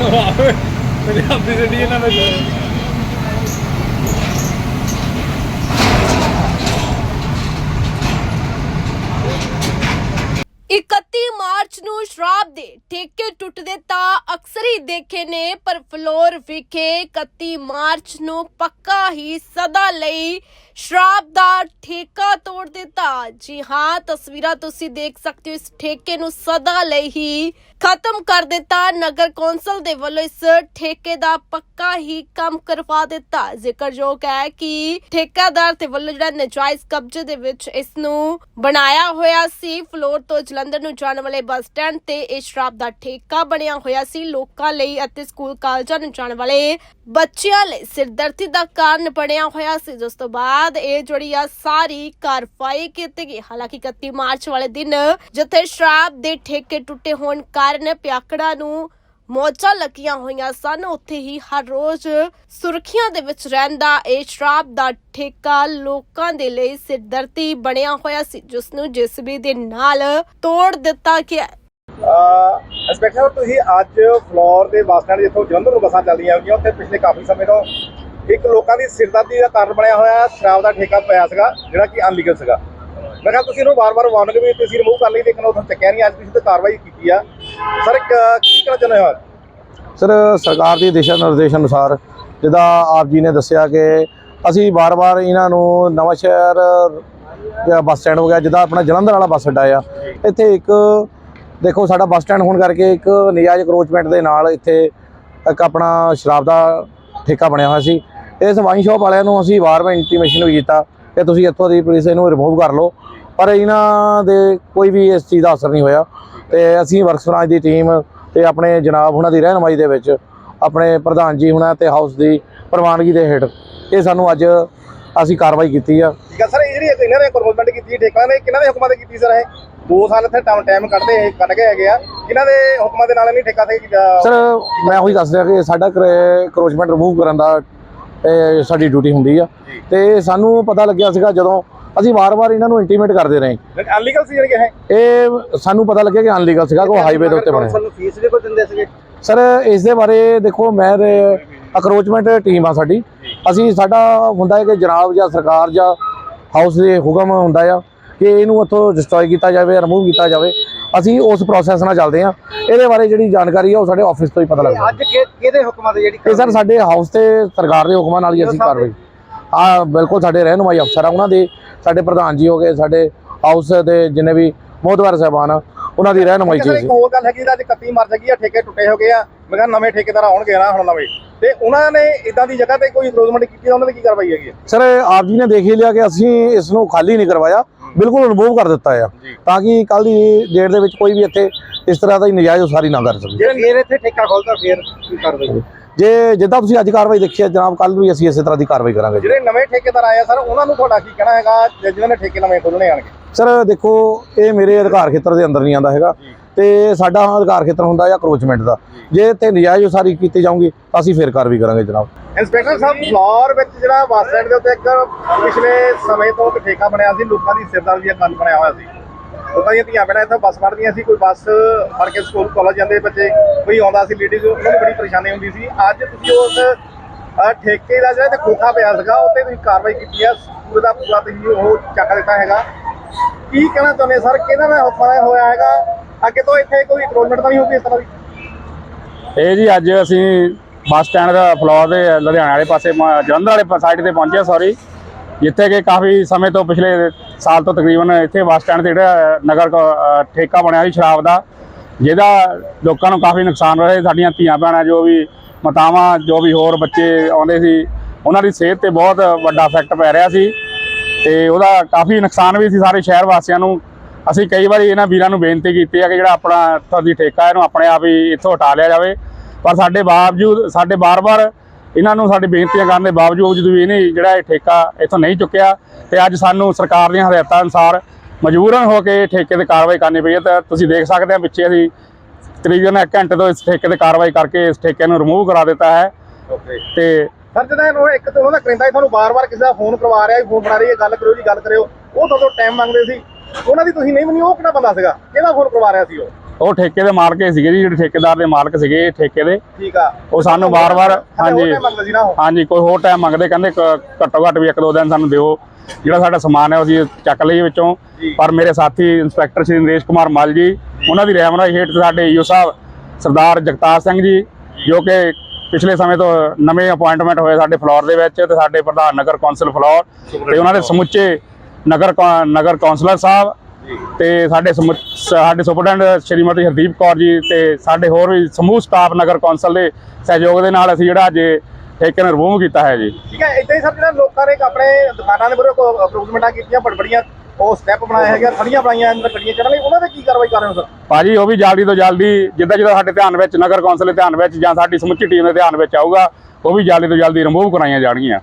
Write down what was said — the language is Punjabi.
ਗੱਡੀ ਇਹਨਾਂ ਵਿੱਚ 31 ਮਾਰਚ ਨੂੰ ਸ਼ਰਾਬ ਦੇ ਠੇਕੇ ਟੁੱਟਦੇ ਤਾਂ ਅਕਸਰ ਹੀ ਦੇਖੇ ਨੇ ਪਰ ਫਲੋਰ ਵਿਖੇ 31 ਮਾਰਚ ਨੂੰ ਪੱਕਾ ਹੀ ਸਦਾ ਲਈ ਸ਼ਰਾਬ ਦਾ ਠੇਕਾ ਤੋੜ ਦਿੱਤਾ। ਜੀ ਹਾਂ, ਤਸਵੀਰਾਂ ਤੁਸੀਂ ਦੇਖ ਸਕਦੇ ਹੋ। ਇਸ ਠੇਕੇ ਨੂੰ ਸਦਾ ਲਈ ਹੀ ਖਤਮ ਕਰ ਦਿੱਤਾ। ਨਗਰ ਕੌਂਸਲ ਦੇ ਵੱਲੋਂ ਇਸ ਠੇਕੇ ਦਾ ਪੱਕਾ ਹੀ ਕੰਮ ਕਰਵਾ ਦਿੱਤਾ। ਜ਼ਿਕਰਯੋਗ ਹੈ ਕਿ ਠੇਕਾਦਾਰ ਦੇ ਵੱਲੋਂ ਜਿਹੜਾ ਨਜਾਇਜ਼ ਕਬਜ਼ੇ ਦੇ ਵਿੱਚ ਇਸ ਨੂੰ ਬਣਾਇਆ ਹੋਇਆ ਸੀ। ਫਲੋਰ ਤੋਂ ਜਲੰਧਰ ਨੂੰ ਜਾਣ ਵਾਲੇ ਬੱਸ ਸਟੈਂਡ ਤੇ ਇਹ ਸ਼ਰਾਬ ਦਾ ਠੇਕਾ ਬਣਿਆ ਹੋਇਆ ਸੀ। ਲੋਕਾਂ ਲਈ ਅਤੇ ਸਕੂਲ ਕਾਲਜਾਂ ਨੂੰ ਜਾਣ ਵਾਲੇ ਬੱਚਿਆਂ ਲਈ ਸਿਰਦਰਦੀ ਦਾ ਕਾਰਨ ਬਣਿਆ ਹੋਇਆ ਸੀ। ਜਿਸ ਤੋਂ ਬਾਅਦ ਬਾਅਦ ਇਹ ਜਿਹੜੀ ਆ ਸਾਰੀ ਕਾਰਵਾਈ ਕੀਤੀ ਗਈ। ਹਾਲਾਂਕਿ 31 ਮਾਰਚ ਵਾਲੇ ਦਿਨ ਜਿੱਥੇ ਸ਼ਰਾਬ ਦੇ ਠੇਕੇ ਟੁੱਟੇ ਹੋਣ ਕਾਰਨ ਪਿਆਕੜਾ ਨੂੰ ਮੌਜਾਂ ਲੱਗੀਆਂ ਹੋਈਆਂ ਸਨ, ਉੱਥੇ ਹੀ ਹਰ ਰੋਜ਼ ਸੁਰਖੀਆਂ ਦੇ ਵਿੱਚ ਰਹਿੰਦਾ ਇਹ ਸ਼ਰਾਬ ਦਾ ਠੇਕਾ ਲੋਕਾਂ ਦੇ ਲਈ ਸਿਰਦਰਦੀ ਬਣਿਆ ਹੋਇਆ ਸੀ, ਜਿਸ ਨੂੰ ਜਿਸਬੀ ਦੇ ਨਾਲ ਤੋੜ ਦਿੱਤਾ ਗਿਆ। ਇੰਸਪੈਕਟਰ ਤੁਸੀਂ ਅੱਜ ਫਲੋਰ ਦੇ ਬੱਸ ਸਟੈਂਡ ਜਿੱਥੋਂ ਜਲੰਧਰ ਨੂੰ ਬੱਸਾਂ ਚੱਲਦੀਆਂ ਹੁੰਦੀਆਂ ਉੱਥੇ ਪਿਛਲੇ ਕਾਫੀ ਸਮੇਂ ਤੋਂ ਇੱਕ ਲੋਕਾਂ ਦੀ ਸਿਰਦਰਦੀ ਦਾ ਕਾਰਨ ਬਣਿਆ ਹੋਇਆ ਸ਼ਰਾਬ ਦਾ ਠੇਕਾ ਪਿਆ ਸੀਗਾ, ਜਿਹੜਾ ਕਿ ਅਨਲੀਗਲ ਸੀਗਾ। ਮੈਂ ਕਿਹਾ ਤੁਸੀਂ ਇਹਨੂੰ ਵਾਰ-ਵਾਰ ਵਾਰਨਿੰਗ ਵੀ ਤੁਸੀਂ ਰਿਮੂਵ ਕਰ ਲਈ ਲੇਕਿਨ ਉਹ ਚੱਕਿਆ ਨਹੀਂ, ਅੱਜ ਤੁਸੀਂ ਤੇ ਕਾਰਵਾਈ ਕੀਤੀ ਆ। ਸਰ ਕੀ ਕਹਿਣਾ ਚਾਹੁੰਦੇ ਹੋ ਸਰ, ਸਰਕਾਰ ਦੀ ਦਿਸ਼ਾ ਨਿਰਦੇਸ਼ ਅਨੁਸਾਰ, ਜਿੱਦਾਂ ਆਪ ਜੀ ਨੇ ਦੱਸਿਆ ਕਿ ਅਸੀਂ ਵਾਰ-ਵਾਰ ਇਹਨਾਂ ਨੂੰ ਨਵਾਂ ਸ਼ਹਿਰ ਬੱਸ ਸਟੈਂਡ ਹੋ ਗਿਆ, ਜਿੱਦਾਂ ਆਪਣਾ ਜਲੰਧਰ ਵਾਲਾ ਬੱਸ ਅੱਡਾ ਆ, ਇੱਥੇ ਇੱਕ, ਦੇਖੋ ਸਾਡਾ ਬੱਸ ਸਟੈਂਡ ਹੋਣ ਕਰਕੇ ਇੱਕ ਨਜਾਇਜ਼ ਕਰੋਚਮੈਂਟ ਦੇ ਨਾਲ ਇੱਥੇ ਇੱਕ ਆਪਣਾ ਸ਼ਰਾਬ ਦਾ ਠੇਕਾ ਬਣਿਆ ਹੋਇਆ ਸੀ। ਇਸ ਵਾਈਨ ਸ਼ਾਪ ਵਾਲਿਆਂ ਨੂੰ ਅਸੀਂ ਵਾਰ-ਵਾਰ ਇੰਟੀਮੇਸ਼ਨ ਵੀ ਕੀਤਾ ਕਿ ਤੁਸੀਂ ਇੱਥੋਂ ਦੀ ਪੁਲਿਸ ਇਹਨੂੰ ਰਿਮੂਵ ਕਰ ਲਓ। ਪਰ ਇਹਨਾਂ ਦੇ ਕੋਈ ਵੀ ਇਸ ਚੀਜ਼ ਦਾ ਅਸਰ ਨਹੀਂ ਹੋਇਆ ਤੇ ਅਸੀਂ ਵਰਕਸਰਾਜ ਦੀ ਟੀਮ ਤੇ ਆਪਣੇ ਜਨਾਬ ਉਹਨਾਂ ਦੀ ਰਹਿਨਮਾਈ ਦੇ ਵਿੱਚ ਆਪਣੇ ਪ੍ਰਧਾਨ ਜੀ ਹੁਣਾਂ ਤੇ ਹਾਊਸ ਦੀ ਪ੍ਰਵਾਨਗੀ ਦੇ ਹੇਠ ਇਹ ਸਾਨੂੰ ਅੱਜ ਅਸੀਂ ਕਾਰਵਾਈ ਕੀਤੀ ਆ। ਠੀਕ ਆ ਸਰ ਇਹ ਜਿਹੜੀ ਇਹਨਾਂ ਨੇ ਕਰਮੋਸਮੈਂਟ ਕੀਤੀ ਠੇਕਾ ਨੇ ਕਿਹਨਾਂ ਦੇ ਹੁਕਮਾਂ ਤੇ ਕੀਤੀ ਸਰ ਇਹ? 2 ਸਾਲ ਇੱਥੇ ਟਾਈਮ ਟਾਈਮ ਕੱਢਦੇ ਕੱਢ ਕੇ ਹੈਗੇ ਆ। ਕਿਹਨਾਂ ਦੇ ਹੁਕਮਾਂ ਦੇ ਨਾਲ ਨਹੀਂ ਠੇਕਾ ਤੇ ਸਰ ਮੈਂ ਉਹੀ ਦੱਸ ਰਿਹਾ ਕਿ ਸਾਡਾ ਕਰੋਚਮੈਂਟ ਰਿਮੂਵ ਕਰਨ ਦਾ ਸਾਡੀ ਡਿਊਟੀ ਹੁੰਦੀ ਆ। ਤੇ ਸਾਨੂੰ ਪਤਾ ਲੱਗਿਆ ਸੀਗਾ ਜਦੋਂ ਅਸੀਂ ਵਾਰ-ਵਾਰ ਇਹਨਾਂ ਨੂੰ ਇੰਟੀਮੇਟ ਕਰਦੇ ਰਹੇ। ਅਨਲੀਗਲ ਸੀ ਜਿਹੜੀ ਕਿ ਇਹ? ਇਹ ਸਾਨੂੰ ਪਤਾ ਲੱਗਿਆ ਕਿ ਅਨਲੀਗਲ ਸੀਗਾ ਕੋਈ ਹਾਈਵੇ ਦੇ ਉੱਤੇ ਬਣਿਆ। ਨੂੰ ਫੀਸ ਵੀ ਕੋਈ ਦਿੰਦੇ ਸੀਗੇ? ਸਰ ਇਸ ਦੇ ਬਾਰੇ ਦੇਖੋ ਮੈਂ ਅਕਰੋਚਮੈਂਟ ਟੀਮ ਆ ਸਾਡੀ। ਅਸੀਂ ਸਾਡਾ ਹੁੰਦਾ ਹੈ ਕਿ ਜਨਾਬ ਜਾਂ ਸਰਕਾਰ ਜਾਂ ਹਾਊਸ ਦੇ ਹੁਕਮ ਹੁੰਦਾ ਆ ਕਿ ਇਹਨੂੰ ਉੱਥੋਂ ਡਿਸਟਰੋਏ ਕੀਤਾ ਜਾਵੇ ਰਿਮੂਵ ਕੀਤਾ ਜਾਵੇ। ਅਸੀਂ ਉਸ ਪ੍ਰੋਸੈਸ ਨਾਲ ਚੱਲਦੇ ਆ ਇਹਦੇ ਬਾਰੇ ਜਿਹੜੀ ਜਾਣਕਾਰੀ ਆ ਉਹ ਸਾਡੇ ਆਫਿਸ ਤੋਂ ਹੀ ਪਤਾ ਲੱਗਦਾ। ਅੱਜ ਕਿਹਦੇ ਹੁਕਮਾਂ ਤੇ ਜਿਹੜੀ ਇਹ ਸਰ ਸਾਡੇ ਹਾਊਸ ਤੇ ਸਰਕਾਰ ਦੇ ਹੁਕਮਾਂ ਨਾਲ ਹੀ ਅਸੀਂ ਕਾਰਵਾਈ ਆ ਬਿਲਕੁਲ ਸਾਡੇ ਰਹਿਨੁਮਾਈ ਅਫਸਰ ਆ ਉਹਨਾਂ ਦੇ ਸਾਡੇ ਪ੍ਰਧਾਨ ਜੀ ਹੋ ਗਏ ਸਾਡੇ ਹਾਊਸ ਦੇ ਜਿੰਨੇ ਵੀ ਮੋਹਦਵਾਰ ਸਾਹਿਬਾਨ ਆ ਉਹਨਾਂ ਦੀ ਰਹਿਨੁਮਾਈ ਅਸੀਂ। ਇੱਕ ਹੋਰ ਗੱਲ ਹੈਗੀ ਅੱਜ 31 ਮਰ ਗਈ ਆ ਠੇਕੇ ਟੁੱਟੇ ਹੋ ਗਏ ਆ। ਮੈਂ ਕਿਹਾ ਨਵੇਂ ਠੇਕੇਦਾਰ ਆਉਣਗੇ ਨਾ ਹੁਣ ਨਵੇਂ। ਤੇ ਉਹਨਾਂ ਨੇ ਇਦਾਂ ਦੀ ਜਗ੍ਹਾ ਤੇ ਕੋਈ ਇੰਪਰੂਵਮੈਂਟ ਕੀਤੀ ਆ, ਉਹਨਾਂ ਦੀ ਕੀ ਕਾਰਵਾਈ ਹੈਗੀ ਸਰ ਆਪ ਜੀ ਨੇ ਦੇਖ ਹੀ ਲਿਆ ਕਿ ਅਸੀਂ ਇਸ ਨੂੰ ਖਾਲੀ ਨਹੀਂ ਕਰਵਾਇਆ। ਬਿਲਕੁਲ ਰਿਮੂਵ ਕਰ ਦਿੱਤਾ ਆ। ਤਾਂ ਕਿ ਕੱਲ ਦੀ ਡੇਟ ਦੇ ਵਿੱਚ ਕੋਈ ਵੀ ਇੱਥੇ ਇਸ ਤਰ੍ਹਾਂ ਦਾ ਹੀ ਨਜਾਇਜ਼ ਉਸਾਰੀ ਨਾ ਕਰ ਸਕੇ। ਜੇ ਫੇਰ ਇੱਥੇ ਠੇਕਾ ਖੋਲਦਾ ਫੇਰ ਕੀ ਕਾਰਵਾਈ? ਜੇ ਜਿੱਦਾਂ ਤੁਸੀਂ ਅੱਜ ਕਾਰਵਾਈ ਦੇਖੀ ਹੈ ਜਨਾਬ ਕੱਲ ਵੀ ਅਸੀਂ ਇਸੇ ਤਰ੍ਹਾਂ ਦੀ ਕਾਰਵਾਈ ਕਰਾਂਗੇ। ਜਿਹੜੇ ਨਵੇਂ ਠੇਕੇਦਾਰ ਆਏ ਆ ਸਰ ਉਹਨਾਂ ਨੂੰ ਤੁਹਾਡਾ ਕੀ ਕਹਿਣਾ ਹੈਗਾ? ਜਿਨ੍ਹਾਂ ਨੇ ਠੇਕੇ ਨਵੇਂ ਖੋਲਣੇ ਆਣਗੇ। ਸਰ ਦੇਖੋ ਇਹ ਮੇਰੇ ਅਧਿਕਾਰ ਖੇਤਰ ਦੇ ਅੰਦਰ ਨਹੀਂ ਆਂਦਾ ਹੈਗਾ। ਤੇ ਸਾਡਾ ਅਧਿਕਾਰ ਖੇਤਰ ਹੁੰਦਾ ਹੈ ਕਰੋਚਮੈਂਟ ਦਾ। ਜੇ ਇੱਥੇ ਨਜਾਇਜ਼ ਉਸਾਰੀ ਕੀਤੀ ਜਾਊਗੀ, ਤਾਂ ਅਸੀਂ ਫੇਰ ਕਾਰਵਾਈ ਕਰਾਂਗੇ ਜਨਾਬ। ਇੰਸਪੈਕਟਰ ਸਾਹਿਬ ਫਲੋਰ ਵਿੱਚ ਜਿਹੜਾ ਬੱਸ ਸਟੈਂਡ ਦੇ ਉੱਤੇ ਇੱਕ ਪਿਛਲੇ ਸਮੇਂ ਤੋਂ ਇੱਕ ਠੇਕਾ ਬਣਿਆ ਸੀ, ਲੋਕਾਂ ਦੀ ਸਿਰਦਰਦੀ ਦਾ ਕੰਨ ਬਣਿਆ ਹੋਇਆ ਸੀ। ਲੋਕਾਂ ਦੀਆਂ ਧੀਆਂ ਬਣਾ ਇੱਥੇ ਬੱਸ ਫੜਦੀਆਂ ਸੀ, ਕੋਈ ਬੱਸ ਫੜ ਕੇ ਸਕੂਲ ਕਾਲਜ ਜਾਂਦੇ ਬੱਚੇ, ਕੋਈ ਆਉਂਦਾ ਸੀ ਲੇਡੀਜ਼ ਉਹਨਾਂ ਨੂੰ ਬੜੀ ਪਰੇਸ਼ਾਨੀ ਹੁੰਦੀ ਸੀ। ਅੱਜ ਤੁਸੀਂ ਉਸ ਠੇਕੇ ਦਾ ਜਿਹੜਾ ਤੇ ਖੋਖਾ ਪਿਆ ਸੀਗਾ, ਉੱਤੇ ਤੁਸੀਂ ਕਾਰਵਾਈ ਕੀਤੀ ਹੈ ਸਕੂਲ ਦਾ ਪੂਰਾ ਤੁਸੀਂ ਉਹ ਚੱਕ ਦਿੱਤਾ ਹੈਗਾ। ਕੀ ਕਹਿਣਾ ਚਾਹੁੰਦੇ ਸਰ? ਕਿਹਦਾ ਨਾਲ ਹੋਇਆ ਹੈਗਾ? ਅੱਗੇ ਤੋਂ ਇੱਥੇ ਕੋਈ ਇਨਕਰੋਚਮੈਂਟ ਤਾਂ ਨਹੀਂ ਹੋਊਗੀ ਇਸ ਤਰ੍ਹਾਂ ਦੀ? ਇਹ ਜੀ ਅੱਜ ਅਸੀਂ ਬੱਸ ਸਟੈਂਡ ਦਾ ਫਲੋਰ ਦੇ ਲੁਧਿਆਣੇ ਵਾਲੇ ਪਾਸੇ ਮ- ਜਲੰਧਰ ਵਾਲੇ ਸਾਈਡ ਤੇ ਪਹੁੰਚੇ ਸੌਰੀ ਜਿੱਥੇ ਕਿ ਕਾਫੀ ਸਮੇਂ ਤੋਂ ਪਿਛਲੇ ਸਾਲ ਤੋਂ ਤਕਰੀਬਨ ਇੱਥੇ ਬੱਸ ਸਟੈਂਡ ਤੇ ਜਿਹੜਾ ਨਗਰ ਕ- ਅ, ਠੇਕਾ ਬਣਿਆ ਸੀ ਸ਼ਰਾਬ ਦਾ ਜਿਹਦਾ ਲੋਕਾਂ ਨੂੰ ਕਾਫੀ ਨੁਕਸਾਨ ਹੋ ਰਿਹਾ ਸੀ। ਸਾਡੀਆਂ ਧੀਆਂ ਭੈਣਾਂ ਜੋ ਵੀ ਮਾਤਾਵਾਂ ਜੋ ਵੀ ਹੋਰ ਬੱਚੇ ਆਉਂਦੇ ਸੀ ਉਹਨਾਂ ਦੀ ਸਿਹਤ ਤੇ ਬਹੁਤ ਵੱਡਾ ਇਫੈਕਟ ਪੈ ਰਿਹਾ ਸੀ। ਤੇ ਉਹਦਾ ਕਾਫੀ ਨੁਕਸਾਨ ਵੀ ਸੀ ਸਾਰੇ ਸ਼ਹਿਰ ਵਾਸੀਆਂ ਨੂੰ। ਅਸੀਂ ਕਈ ਵਾਰੀ ਇਹਨਾਂ ਵੀਰਾਂ ਨੂੰ ਬੇਨਤੀ ਕੀਤੀ ਹੈ ਕਿ ਜਿਹੜਾ ਆਪਣਾ ਇੱਥੋਂ ਦੀ ਠੇਕਾ ਇਹਨੂੰ ਆਪਣੇ ਆਪ ਹੀ ਇੱਥੋਂ ਹਟਾ ਲਿਆ ਜਾਵੇ। ਪਰ ਸਾਡੇ ਬਾਵਜੂਦ ਸਾਡੇ ਬਾਰ-ਬਾਰ ਇਹਨਾਂ ਨੂੰ ਸਾਡੀ ਬੇਨਤੀਆਂ ਕਰਨ ਦੇ ਬਾਵਜੂਦ ਵੀ ਇਹਨੇ ਜਿਹੜਾ ਇਹ ਠੇਕਾ ਇੱਥੋਂ ਨਹੀਂ ਚੁੱਕਿਆ ਤੇ ਅੱਜ ਸਾਨੂੰ ਸਰਕਾਰ ਦੀਆਂ ਹਦਾਇਤਾਂ ਅਨੁਸਾਰ ਮਜਬੂਰਨ ਹੋ ਕੇ ਠੇਕੇ ਤੇ ਕਾਰਵਾਈ ਕਰਨੀ ਪਈ ਹੈ। ਤਾਂ ਤੁਸੀਂ ਦੇਖ ਸਕਦੇ ਹੋ ਪਿੱਛੇ ਅਸੀਂ ਤਕਰੀਬਨ ਇੱਕ ਘੰਟੇ ਤੋਂ ਇਸ ਠੇਕੇ ਤੇ ਕਾਰਵਾਈ ਕਰਕੇ ਇਸ ਠੇਕੇ ਨੂੰ ਰਿਮੂਵ ਕਰਾ ਦਿੱਤਾ ਹੈ। ਓਕੇ ਤੇ ਸਰ ਜਦੋਂ ਇਹਨੂੰ ਇੱਕ ਤਾਂ ਉਹਨਾਂ ਦਾ ਕਰਿੰਦਾ ਤੁਹਾਨੂੰ ਬਾਰ-ਬਾਰ ਕਿਸੇ ਦਾ ਫੋਨ ਕਰਵਾ ਰਿਹਾ ਫੋਨ ਫੜਾ ਰਹੀ ਹੈ ਗੱਲ ਕਰਿਓ ਜੀ ਗੱਲ ਕਰਿਓ। ਉਹ ਤੁਹਾਡੇ ਟਾਈਮ ਮੰਗਦੇ ਸੀ। ਉਹਨਾਂ ਦੀ ਤੁਸੀਂ ਨਹੀਂ ਮੰਨੀ ਉਹ ਕਿਹੜਾ ਬੰਦਾ ਸੀਗਾ? ਕਿਹਦਾ ਫੋਨ ਕਰਵਾ ਰਿਹਾ ਸੀ ਉਹ? ਉਹ ਠੇਕੇ ਦੇ ਮਾਲਕ ਹੀ ਸੀਗੇ ਜੀ ਜਿਹੜੇ ਠੇਕੇਦਾਰ ਦੇ ਮਾਲਕ ਸੀਗੇ ਠੇਕੇ ਦੇ। ਠੀਕ ਆ। ਉਹ ਸਾਨੂੰ ਵਾਰ-ਵਾਰ ਹਾਂਜੀ। ਹਾਂਜੀ ਕੋਈ ਹੋਰ ਟਾਈਮ ਮੰਗਦੇ ਕਹਿੰਦੇ ਘੱਟੋ ਘੱਟ ਵੀ ਇੱਕ ਦੋ ਦਿਨ ਸਾਨੂੰ ਦਿਓ। ਜਿਹੜਾ ਸਾਡਾ ਸਮਾਨ ਹੈ ਉਹ ਅਸੀਂ ਚੱਕ ਲਈਏ ਵਿੱਚੋਂ। ਪਰ ਮੇਰੇ ਸਾਥੀ ਇੰਸਪੈਕਟਰ ਸ਼੍ਰੀ ਨਰੇਸ਼ ਕੁਮਾਰ ਮਲ ਜੀ ਉਹਨਾਂ ਦੀ ਰਹਿਨਮਾਈ ਹੇਠ ਸਾਡੇ ਈਓ ਸਾਹਿਬ ਸਰਦਾਰ ਜਗਤਾਰ ਸਿੰਘ ਜੀ ਜੋ। ਕਿ ਪਿਛਲੇ ਸਮੇਂ ਤੋਂ ਨਵੇਂ ਅਪਾਇੰਟਮੈਂਟ ਹੋਏ ਸਾਡੇ ਫਲੋਰ ਦੇ ਵਿੱਚ ਤੇ ਸਾਡੇ ਪ੍ਰਧਾਨ ਨਗਰ ਕੌਂਸਲ ਫਲੋਰ ਤੇ ਉਹਨਾਂ ਦੇ ਸਮੁੱਚੇ ਨਗਰ ਕੌ- ਨਗਰ ਕੌਂਸਲਰ ਸਾਹਿਬ ਤੇ ਸਾਡੇ ਸਮੁ- ਸਾਡੇ ਸੁਪਰਡੈਂਟ ਸ਼੍ਰੀਮਤੀ ਹਰਦੀਪ ਕੌਰ ਜੀ ਤੇ ਸਾਡੇ ਹੋਰ ਵੀ ਸਮੂਹ ਸਟਾਫ ਨਗਰ ਕੌਂਸਲ ਦੇ ਸਹਿਯੋਗ ਦੇ ਨਾਲ ਅਸੀਂ ਜਿਹੜਾ ਅੱਜ ਇਹ ਠੇਕੇ ਨੂੰ ਰਿਮੂਵ ਕੀਤਾ ਹੈ ਜੀ। ਠੀਕ ਹੈ ਇਦਾਂ ਹੀ ਸਰ ਜਿਹੜਾ ਲੋਕਾਂ ਨੇ ਆਪਣੇ ਦੁਕਾਨਾਂ ਦੇ ਬਾਰੇ ਕੋਈ ਅਪਰੂਵਮੈਂਟਾਂ ਕੀਤੀਆਂ ਬੜਬੜੀਆਂ ਉਹ ਸਟੈਪ ਬਣਾਏ ਹੈਗੇ ਥੜੀਆਂ ਬਣਾਈਆਂ ਅੰਦਰ ਗੱਡੀਆਂ ਚੜ੍ਹਨ ਲਈ ਉਹਨਾਂ ਤੇ ਕੀ ਕਾਰਵਾਈ ਕਰ ਰਹੇ ਹੋ ਸਰ? ਭਾਜੀ ਉਹ ਵੀ ਜਲਦੀ ਤੋਂ ਜਲਦੀ ਜਿੱਦਾਂ ਜਿੱਦਾਂ ਸਾਡੇ ਧਿਆਨ ਵਿੱਚ ਨਗਰ ਕੌਂਸਲ ਦੇ ਧਿਆਨ ਵਿੱਚ ਜਾਂ ਸਾਡੀ ਸਮੁੱਚੀ ਟੀਮ ਦੇ ਧਿਆਨ ਵਿੱਚ ਆਊਗਾ ਉਹ ਵੀ ਜਲਦੀ ਤੋਂ ਜਲਦੀ ਰਿਮੂਵ ਕਰਾਈਆਂ ਜਾਣਗੀਆਂ।